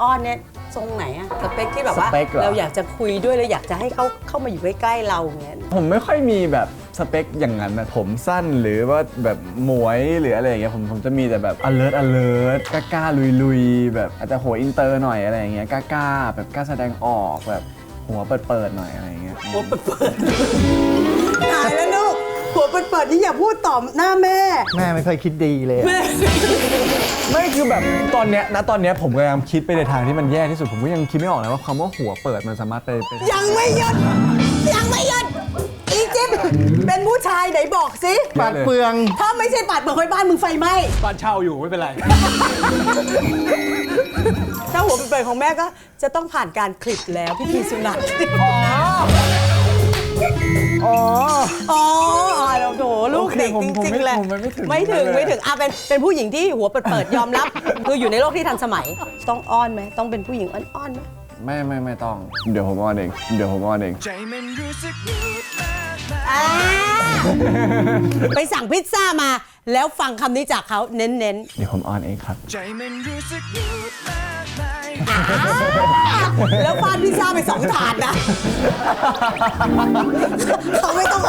อ้อนเนี่ยทรงไหนอะสเปคที่แบบว่าสเปคเหรอ เราอยากจะคุยด้วยแล้วอยากจะให้เขาเข้ามาอยู่ใกล้ๆเราอย่างเงี้ยผมไม่ค่อยมีแบบสเปคอย่างนั้นนะผมสั้นหรือว่าแบบหมวยหรืออะไรอย่างเงี้ยผมผมจะมีแต่แบบ alert alert กล้ากล้าลุยลุยๆแบบอาจจะหัวอินเตอร์หน่อยอะไรอย่างเงี้ยกล้ากล้าๆแบบกล้าแสดงออกแบบหัวเปิดเปิดๆหน่อยอะไรอย่างเงี้ย หัวเปิด เปิดๆนี่อย่าพูดต่อหน้าแม่ แม่ไม่เคยคิดดีเลยอะแม่ไม่คือแบบตอนเนี้ยนะตอนเนี้ยผมกำลังคิดไปในทางที่มันแย่ที่สุดผมก็ยังคิดไม่ออกนะว่าคำว่าหัวเปิดมันสามารถไปไปยังไม่หยุด ยังไม่หยุด อีจิ๊บเป็นผู้ชายไหนบอกสิ ปาดเปลือง ถ้าไม่ใช่ปาดเปิดไฟบ้านมึงไฟไหม้บ้านเช่าอยู่ไม่เป็นไร ถ้าหัวเปิดๆของแม่ก็จะต้องผ่านการคลิปแล้วพิธีสุนัขอ๋ออ๋ออ๋อโอ้โห ลูกโอเคเด็กผมจผมริงไม่ๆแหละผมไม่ถึงไม่ถึงเลยไม่ถึงอะเป็นเป็นผู้หญิงที่หัวเปิดๆยอมรับ คืออยู่ในโลกที่ทันสมัย ต้องอ้อนไหมต้องเป็นผู้หญิงอ้อนๆไหมไม่ไม่ไม่ต้อง เดี๋ยวผมอ้อนเอง เดี๋ยวผมอ้อนเอง ใจมันรู้สึกวูบมากมายอ่าไปสั่งพิซซ่ามา แล้วฟังคำนี้จากเขาเน้นเดี๋ยวผมอ้อนเองครับ ใจมันรู้สึกวูบมากมายๆ แล้วฟาดพิซซ่าไปสองถาดนะ เขาไม่ต้อง